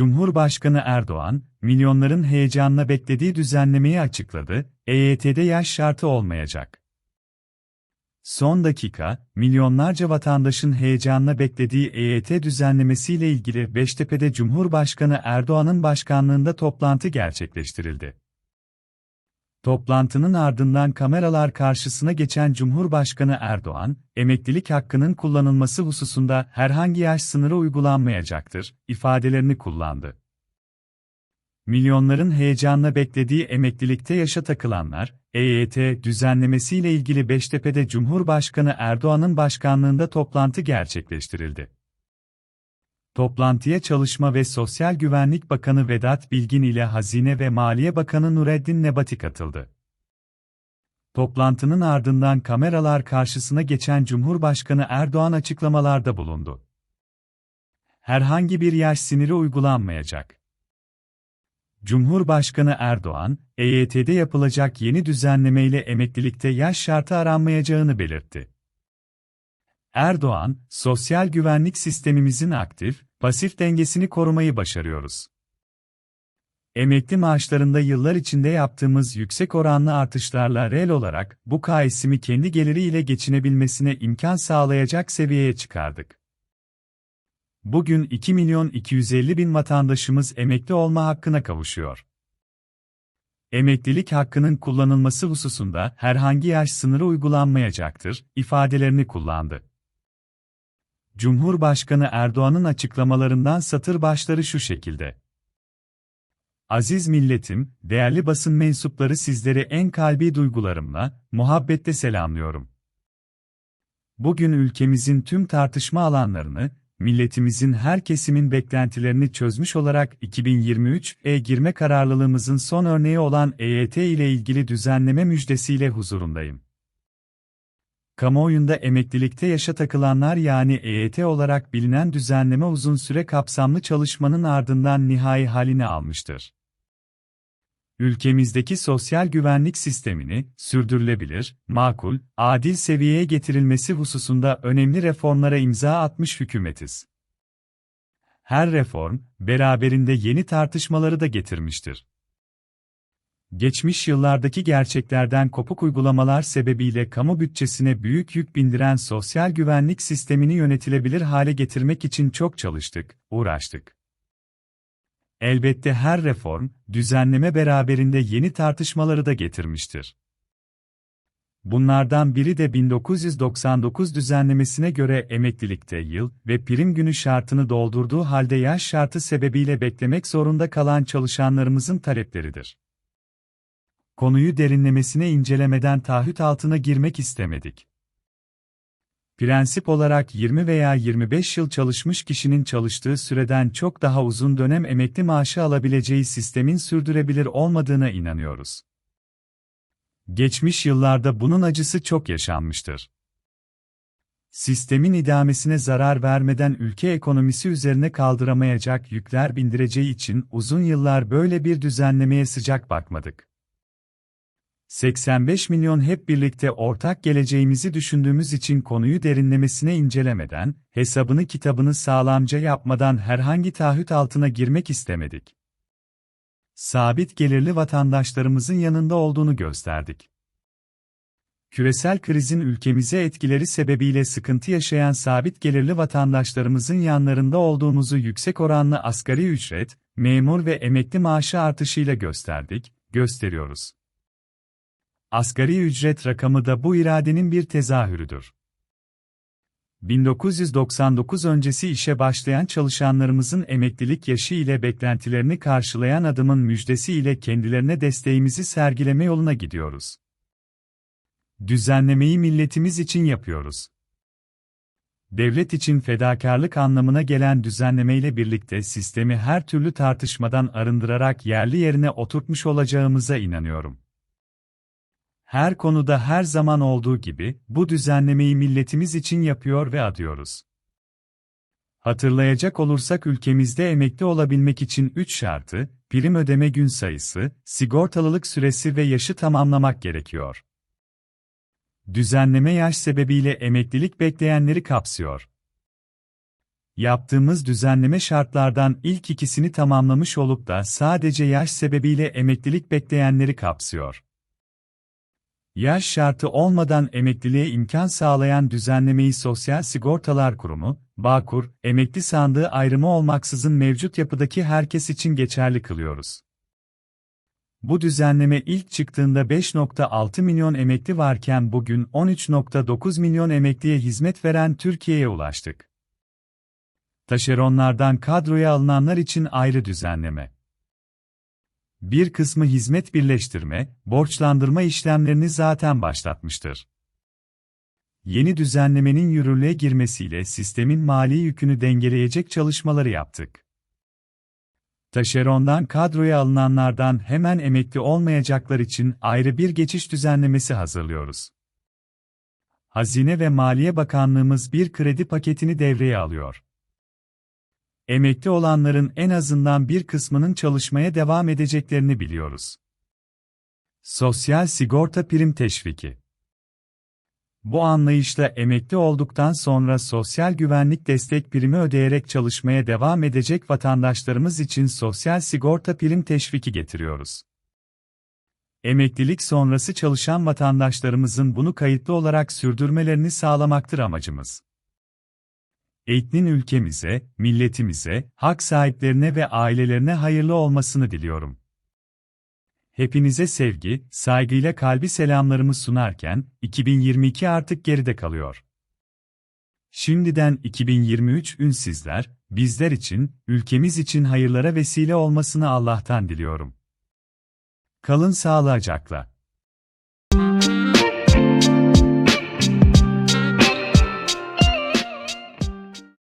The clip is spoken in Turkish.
Cumhurbaşkanı Erdoğan, milyonların heyecanla beklediği düzenlemeyi açıkladı, EYT'de yaş şartı olmayacak. Son dakika, milyonlarca vatandaşın heyecanla beklediği EYT düzenlemesiyle ilgili Beştepe'de Cumhurbaşkanı Erdoğan'ın başkanlığında toplantı gerçekleştirildi. Toplantının ardından kameralar karşısına geçen Cumhurbaşkanı Erdoğan, emeklilik hakkının kullanılması hususunda herhangi yaş sınırı uygulanmayacaktır, ifadelerini kullandı. Milyonların heyecanla beklediği emeklilikte yaşa takılanlar, EYT düzenlemesiyle ilgili Beştepe'de Cumhurbaşkanı Erdoğan'ın başkanlığında toplantı gerçekleştirildi. Toplantıya Çalışma ve Sosyal Güvenlik Bakanı Vedat Bilgin ile Hazine ve Maliye Bakanı Nureddin Nebati katıldı. Toplantının ardından kameralar karşısına geçen Cumhurbaşkanı Erdoğan açıklamalarda bulundu. Herhangi bir yaş siniri uygulanmayacak. Cumhurbaşkanı Erdoğan, EYT'de yapılacak yeni düzenlemeyle emeklilikte yaş şartı aranmayacağını belirtti. Erdoğan, sosyal güvenlik sistemimizin aktif, pasif dengesini korumayı başarıyoruz. Emekli maaşlarında yıllar içinde yaptığımız yüksek oranlı artışlarla reel olarak bu KSM'i kendi geliriyle geçinebilmesine imkan sağlayacak seviyeye çıkardık. Bugün 2 milyon 250 bin vatandaşımız emekli olma hakkına kavuşuyor. Emeklilik hakkının kullanılması hususunda herhangi yaş sınırı uygulanmayacaktır, ifadelerini kullandı. Cumhurbaşkanı Erdoğan'ın açıklamalarından satır başları şu şekilde. Aziz milletim, değerli basın mensupları sizleri en kalbi duygularımla, muhabbette selamlıyorum. Bugün ülkemizin tüm tartışma alanlarını, milletimizin her kesimin beklentilerini çözmüş olarak 2023'e girme kararlılığımızın son örneği olan EYT ile ilgili düzenleme müjdesiyle huzurundayım. Kamuoyunda emeklilikte yaşa takılanlar yani EYT olarak bilinen düzenleme uzun süre kapsamlı çalışmanın ardından nihai halini almıştır. Ülkemizdeki sosyal güvenlik sistemini sürdürülebilir, makul, adil seviyeye getirilmesi hususunda önemli reformlara imza atmış hükümetiz. Her reform beraberinde yeni tartışmaları da getirmiştir. Geçmiş yıllardaki gerçeklerden kopuk uygulamalar sebebiyle kamu bütçesine büyük yük bindiren sosyal güvenlik sistemini yönetilebilir hale getirmek için çok çalıştık, uğraştık. Elbette her reform, düzenleme beraberinde yeni tartışmaları da getirmiştir. Bunlardan biri de 1999 düzenlemesine göre emeklilikte yıl ve prim günü şartını doldurduğu halde yaş şartı sebebiyle beklemek zorunda kalan çalışanlarımızın talepleridir konuyu derinlemesine incelemeden taahhüt altına girmek istemedik. Prensip olarak 20 veya 25 yıl çalışmış kişinin çalıştığı süreden çok daha uzun dönem emekli maaşı alabileceği sistemin sürdürebilir olmadığına inanıyoruz. Geçmiş yıllarda bunun acısı çok yaşanmıştır. Sistemin idamesine zarar vermeden ülke ekonomisi üzerine kaldıramayacak yükler bindireceği için uzun yıllar böyle bir düzenlemeye sıcak bakmadık. 85 milyon hep birlikte ortak geleceğimizi düşündüğümüz için konuyu derinlemesine incelemeden, hesabını kitabını sağlamca yapmadan herhangi taahhüt altına girmek istemedik. Sabit gelirli vatandaşlarımızın yanında olduğunu gösterdik. Küresel krizin ülkemize etkileri sebebiyle sıkıntı yaşayan sabit gelirli vatandaşlarımızın yanlarında olduğumuzu yüksek oranlı asgari ücret, memur ve emekli maaşı artışıyla gösterdik, gösteriyoruz. Asgari ücret rakamı da bu iradenin bir tezahürüdür. 1999 öncesi işe başlayan çalışanlarımızın emeklilik yaşı ile beklentilerini karşılayan adımın müjdesi ile kendilerine desteğimizi sergileme yoluna gidiyoruz. Düzenlemeyi milletimiz için yapıyoruz. Devlet için fedakarlık anlamına gelen düzenlemeyle birlikte sistemi her türlü tartışmadan arındırarak yerli yerine oturtmuş olacağımıza inanıyorum. Her konuda her zaman olduğu gibi, bu düzenlemeyi milletimiz için yapıyor ve adıyoruz. Hatırlayacak olursak ülkemizde emekli olabilmek için 3 şartı, prim ödeme gün sayısı, sigortalılık süresi ve yaşı tamamlamak gerekiyor. Düzenleme yaş sebebiyle emeklilik bekleyenleri kapsıyor. Yaptığımız düzenleme şartlardan ilk ikisini tamamlamış olup da sadece yaş sebebiyle emeklilik bekleyenleri kapsıyor. Yaş şartı olmadan emekliliğe imkan sağlayan düzenlemeyi Sosyal Sigortalar Kurumu, Bağkur, emekli sandığı ayrımı olmaksızın mevcut yapıdaki herkes için geçerli kılıyoruz. Bu düzenleme ilk çıktığında 5.6 milyon emekli varken bugün 13.9 milyon emekliye hizmet veren Türkiye'ye ulaştık. Taşeronlardan kadroya alınanlar için ayrı düzenleme. Bir kısmı hizmet birleştirme, borçlandırma işlemlerini zaten başlatmıştır. Yeni düzenlemenin yürürlüğe girmesiyle sistemin mali yükünü dengeleyecek çalışmaları yaptık. Taşerondan kadroya alınanlardan hemen emekli olmayacaklar için ayrı bir geçiş düzenlemesi hazırlıyoruz. Hazine ve Maliye Bakanlığımız bir kredi paketini devreye alıyor. Emekli olanların en azından bir kısmının çalışmaya devam edeceklerini biliyoruz. Sosyal Sigorta Prim Teşviki Bu anlayışla emekli olduktan sonra sosyal güvenlik destek primi ödeyerek çalışmaya devam edecek vatandaşlarımız için sosyal sigorta prim teşviki getiriyoruz. Emeklilik sonrası çalışan vatandaşlarımızın bunu kayıtlı olarak sürdürmelerini sağlamaktır amacımız. Eğitimin ülkemize, milletimize, hak sahiplerine ve ailelerine hayırlı olmasını diliyorum. Hepinize sevgi, saygıyla kalbi selamlarımı sunarken, 2022 artık geride kalıyor. Şimdiden 2023 ün sizler, bizler için, ülkemiz için hayırlara vesile olmasını Allah'tan diliyorum. Kalın sağlıcakla.